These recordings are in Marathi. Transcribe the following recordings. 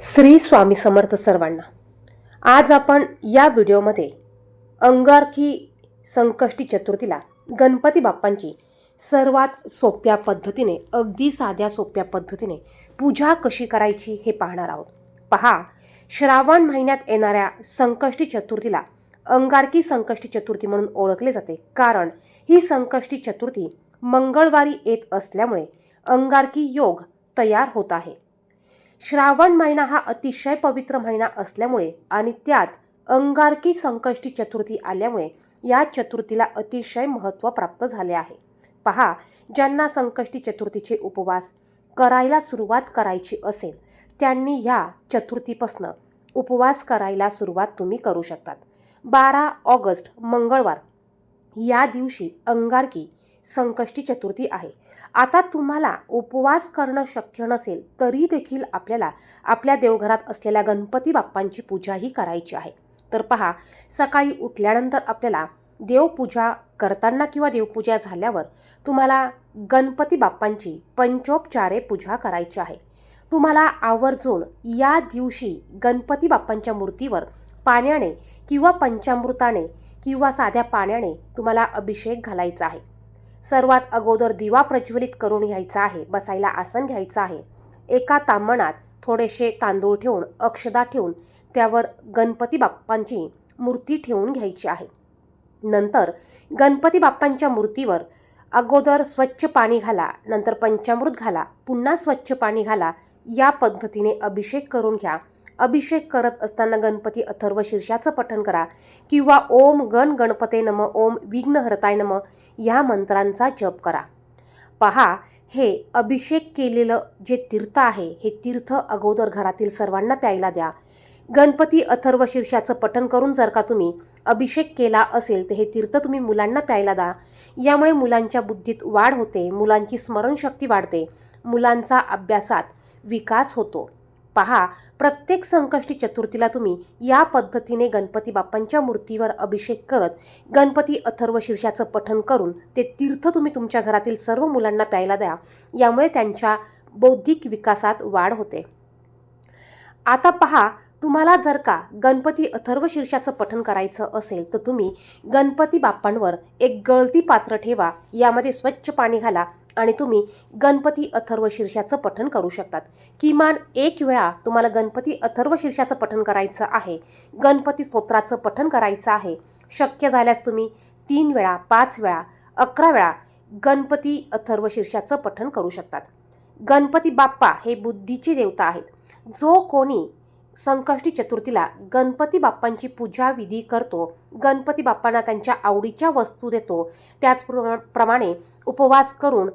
श्री स्वामी समर्थ सर्वांना. आज आपण या व्हिडिओमध्ये अंगारकी संकष्टी चतुर्थीला गणपती बाप्पांची सर्वात सोप्या पद्धतीने अगदी साध्या सोप्या पद्धतीने पूजा कशी करायची हे पाहणार आहोत. पहा श्रावण महिन्यात येणाऱ्या संकष्टी चतुर्थीला अंगारकी संकष्टी चतुर्थी म्हणून ओळखले जाते. कारण ही संकष्टी चतुर्थी मंगळवारी येत असल्यामुळे अंगारकी योग तयार होत आहे. श्रावण महिना हा अतिशय पवित्र महिना असल्यामुळे आणि त्यात अंगारकी संकष्टी चतुर्थी आल्यामुळे या चतुर्थीला अतिशय महत्त्व प्राप्त झाले आहे. पहा ज्यांना संकष्टी चतुर्थीचे उपवास करायला सुरुवात करायची असेल त्यांनी ह्या चतुर्थीपासनं उपवास करायला सुरुवात तुम्ही करू शकतात. बारा ऑगस्ट मंगळवार या दिवशी अंगारकी संकष्टी चतुर्थी आहे. आता तुम्हाला उपवास करणं शक्य नसेल तरी देखील आपल्याला आपल्या देवघरात असलेल्या गणपती बाप्पांची पूजाही करायची आहे. तर पहा सकाळी उठल्यानंतर आपल्याला देवपूजा करताना किंवा देवपूजा झाल्यावर तुम्हाला गणपती बाप्पांची पंचोपचारे पूजा करायची आहे. तुम्हाला आवर्जून या दिवशी गणपती बाप्पांच्या मूर्तीवर पाण्याने किंवा पंचामृताने किंवा साध्या पाण्याने तुम्हाला अभिषेक घालायचा आहे. सर्वात अगोदर दिवा प्रज्वलित करून घ्यायचा आहे बसायला आसन घ्यायचं आहे. एका तांबणात थोडेसे तांदूळ ठेवून अक्षदा ठेवून त्यावर गणपती बाप्पांची मूर्ती ठेवून घ्यायची आहे. नंतर गणपती बाप्पांच्या मूर्तीवर अगोदर स्वच्छ पाणी घाला नंतर पंचामृत घाला पुन्हा स्वच्छ पाणी घाला या पद्धतीने अभिषेक करून घ्या. अभिषेक करत असताना गणपती अथर्व शीर्षाचं पठण करा. किंवा ओम गण गणपते नम ओम विघ्नहरताय नम या मंत्रांचा जप करा. पहा हे अभिषेक केलेलं जे तीर्थ आहे हे तीर्थ अगोदर घरातील सर्वांना प्यायला द्या. गणपती अथर्व शीर्षाचं पठण करून जर का तुम्ही अभिषेक केला असेल तर हे तीर्थ तुम्ही मुलांना प्यायला द्या. यामुळे मुलांच्या बुद्धीत वाढ होते मुलांची स्मरणशक्ती वाढते मुलांचा अभ्यासात विकास होतो. पहा प्रत्येक संकष्टी चतुर्थीला तुम्ही या पद्धतीने गणपती बाप्पांच्या मूर्तीवर अभिषेक करत गणपती अथर्व शीर्षाचं पठण करून ते तीर्थ तुम्ही तुमच्या घरातील सर्व मुलांना प्यायला द्या. यामुळे त्यांच्या बौद्धिक विकासात वाढ होते. आता पहा तुम्हाला जर का गणपती अथर्व शीर्षाचं पठण करायचं असेल तर तुम्ही गणपती बाप्पांवर एक गळती पात्र ठेवा. यामध्ये स्वच्छ पाणी घाला. आणि तुम्ही गणपती अथर्व शीर्षाचं पठण करू शकतात. किमान एक वेळा तुम्हाला गणपती अथर्व शीर्षाचं पठण करायचं आहे. गणपती स्तोत्राचं पठण करायचं आहे. शक्य झाल्यास तुम्ही तीन वेळा पाच वेळा अकरा वेळा गणपती अथर्व शीर्षाचं पठण करू शकतात. गणपती बाप्पा हे बुद्धीची देवता आहेत. जो कोणी संकष्टी चतुर्थीला गणपती बाप्पांची पूजा विधी करतो. गणपती बाप्पांना त्यांच्या आवडीच्या वस्तू देतो. त्याचप्रमाणे उपवास करून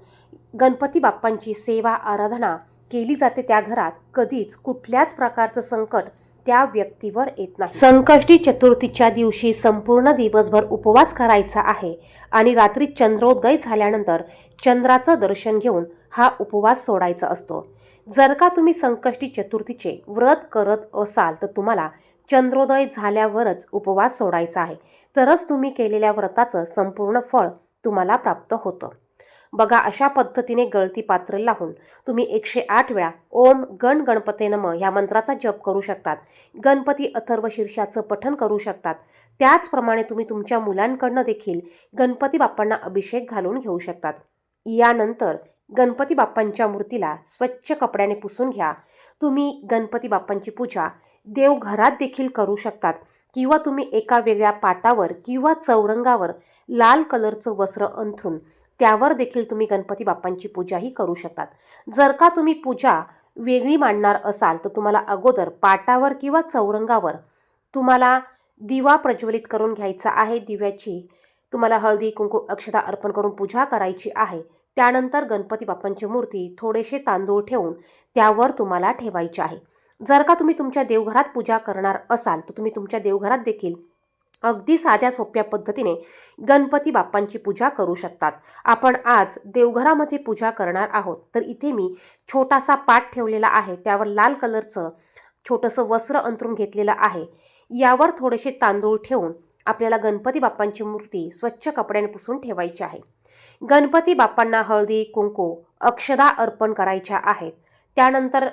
गणपती बाप्पांची सेवा आराधना केली जाते त्या घरात. कधीच कुठल्याच प्रकारचं संकट त्या व्यक्तीवर येत नाही. संकष्टी चतुर्थीच्या दिवशी संपूर्ण दिवसभर उपवास करायचा आहे आणि रात्री चंद्रोदय झाल्यानंतर चंद्राचं दर्शन घेऊन हा उपवास सोडायचा असतो. जर का तुम्ही संकष्टी चतुर्थीचे व्रत करत असाल तर तुम्हाला चंद्रोदय झाल्यावरच उपवास सोडायचा आहे. तरच तुम्ही केलेल्या व्रताचं संपूर्ण फळ तुम्हाला प्राप्त होतं. बघा अशा पद्धतीने गळती पात्र लावून तुम्ही एकशे आठ वेळा ओम गण गणपते नम ह्या मंत्राचा जप करू शकतात. गणपती अथर्व शीर्षाचं पठण करू शकतात. त्याचप्रमाणे तुम्ही तुमच्या मुलांकडनं देखील गणपती बाप्पांना अभिषेक घालून घेऊ शकतात. यानंतर गणपती बाप्पांच्या मूर्तीला स्वच्छ कपड्याने पुसून घ्या. तुम्ही गणपती बाप्पांची पूजा देवघरात देखील करू शकतात किंवा तुम्ही एका वेगळ्या पाटावर किंवा चौरंगावर लाल कलरचं वस्त्र अंथरून त्यावर देखील तुम्ही गणपती बाप्पांची पूजाही करू शकतात. जर का तुम्ही पूजा वेगळी मांडणार असाल तर तुम्हाला अगोदर पाटावर किंवा चौरंगावर तुम्हाला दिवा प्रज्वलित करून घ्यायचा आहे. दिव्याची तुम्हाला हळदी कुंकू अक्षता अर्पण करून पूजा करायची आहे. त्यानंतर गणपती बाप्पांची मूर्ती थोडेसे तांदूळ ठेवून त्यावर तुम्हाला ठेवायची आहे. जर का तुम्ही तुमच्या देवघरात पूजा करणार असाल तर तुम्ही तुमच्या देवघरात देखील अगदी साध्या सोप्या पद्धतीने गणपती बाप्पांची पूजा करू शकतात. आपण आज देवघरामध्ये पूजा करणार आहोत. तर इथे मी छोटासा पाट ठेवलेला आहे. त्यावर लाल कलरचं छोटंसं वस्त्र अंतरून घेतलेलं आहे. यावर थोडेसे तांदूळ ठेवून आपल्याला गणपती बाप्पांची मूर्ती स्वच्छ कपड्याने पुसून ठेवायची आहे. गणपती बाप्पांना हळदी कुंकू अक्षदा अर्पण करायच्या आहेत. त्यानंतर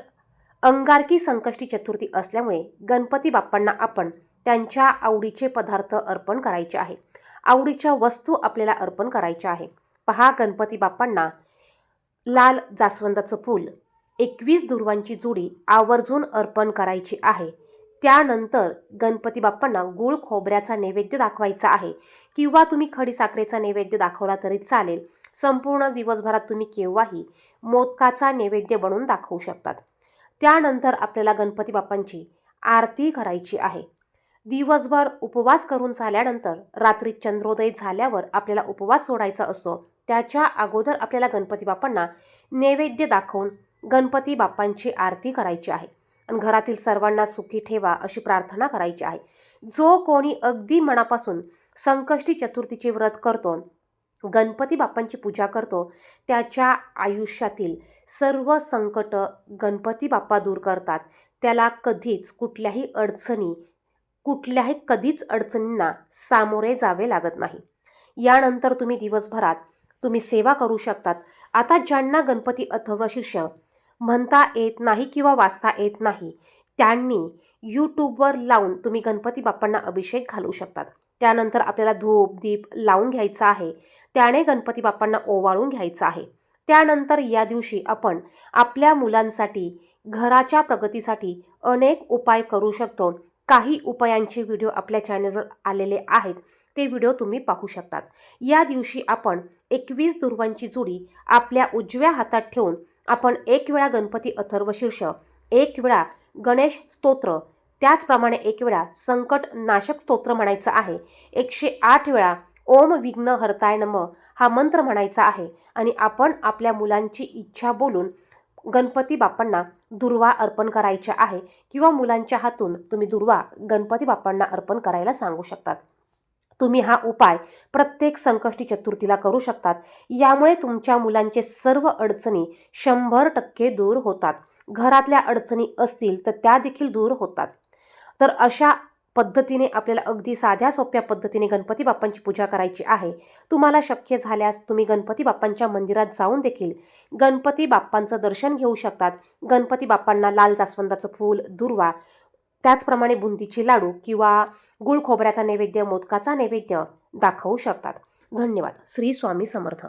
अंगारकी संकष्टी चतुर्थी असल्यामुळे गणपती बाप्पांना आपण त्यांच्या आवडीचे पदार्थ अर्पण करायचे आहे. आवडीच्या वस्तू आपल्याला अर्पण करायच्या आहे. पहा गणपती बाप्पांना लाल जास्वंदाचं फूल एकवीस दुर्वांची जोडी आवर्जून अर्पण करायची आहे. त्यानंतर गणपती बाप्पांना गुळ खोबऱ्याचा नैवेद्य दाखवायचा आहे. किंवा तुम्ही खडीसाखरेचा नैवेद्य दाखवला तरी चालेल. संपूर्ण दिवसभरात तुम्ही केव्हाही मोदकाचा नैवेद्य बनवून दाखवू शकतात. त्यानंतर आपल्याला गणपती बाप्पांची आरती करायची आहे. दिवसभर उपवास करून झाल्यानंतर रात्री चंद्रोदय झाल्यावर आपल्याला उपवास सोडायचा असतो. त्याच्या अगोदर आपल्याला गणपती बाप्पांना नैवेद्य दाखवून गणपती बाप्पांची आरती करायची आहे. आणि घरातील सर्वांना सुखी ठेवा अशी प्रार्थना करायची आहे. जो कोणी अगदी मनापासून संकष्टी चतुर्थीचे व्रत करतो गणपती बाप्पांची पूजा करतो त्याच्या आयुष्यातील सर्व संकट गणपती बाप्पा दूर करतात. त्याला कधीच कुठल्याही अडचणी कुठल्याही कधीच अडचणींना सामोरे जावे लागत नाही. यानंतर तुम्ही दिवसभरात तुम्ही सेवा करू शकतात. आता ज्यांना गणपती अथर्वशीर्ष म्हणता येत नाही किंवा वाचता येत नाही. त्यांनी यूट्यूबवर लावून तुम्ही गणपती बाप्पांना अभिषेक घालू शकतात. त्यानंतर आपल्याला धूप दीप लावून घ्यायचा आहे. त्याने गणपती बाप्पांना ओवाळून घ्यायचं आहे. त्यानंतर या दिवशी आपण आपल्या मुलांसाठी घराच्या प्रगतीसाठी अनेक उपाय करू शकतो. काही उपायांचे व्हिडिओ आपल्या चॅनलवर आलेले आहेत. ते व्हिडिओ तुम्ही पाहू शकतात. या दिवशी आपण एकवीस दुर्वांची जुडी आपल्या उजव्या हातात ठेवून आपण एक वेळा गणपती अथर्वशीर्ष एक वेळा गणेश स्तोत्र त्याचप्रमाणे एक वेळा संकट नाशक स्तोत्र म्हणायचं आहे. एकशे आठ वेळा ओम विघ्न हरताय नम हा मंत्र म्हणायचा आहे. आणि आपण आपल्या मुलांची इच्छा बोलून गणपती बाप्पांना दुर्वा अर्पण करायच्या आहे. किंवा मुलांच्या हातून तुम्ही दुर्वा गणपती बाप्पांना अर्पण करायला सांगू शकतात. तुम्ही हा उपाय प्रत्येक संकष्टी चतुर्थीला करू शकतात. यामुळे तुमच्या मुलांचे सर्व अडचणी शंभर टक्के दूर होतात. घरातल्या अडचणी असतील तर त्या देखील दूर होतात. तर अशा पद्धतीने आपल्याला अगदी साध्या सोप्या पद्धतीने गणपती बाप्पांची पूजा करायची आहे. तुम्हाला शक्य झाल्यास तुम्ही गणपती बाप्पांच्या मंदिरात जाऊन देखील गणपती बाप्पांचं दर्शन घेऊ शकतात. गणपती बाप्पांना लाल जास्वंदाचं फूल दुर्वा त्याचप्रमाणे बुंदीचे लाडू किंवा गुळ खोबऱ्याचा नैवेद्य मोदकाचा नैवेद्य दाखवू शकतात. धन्यवाद. श्री स्वामी समर्थ.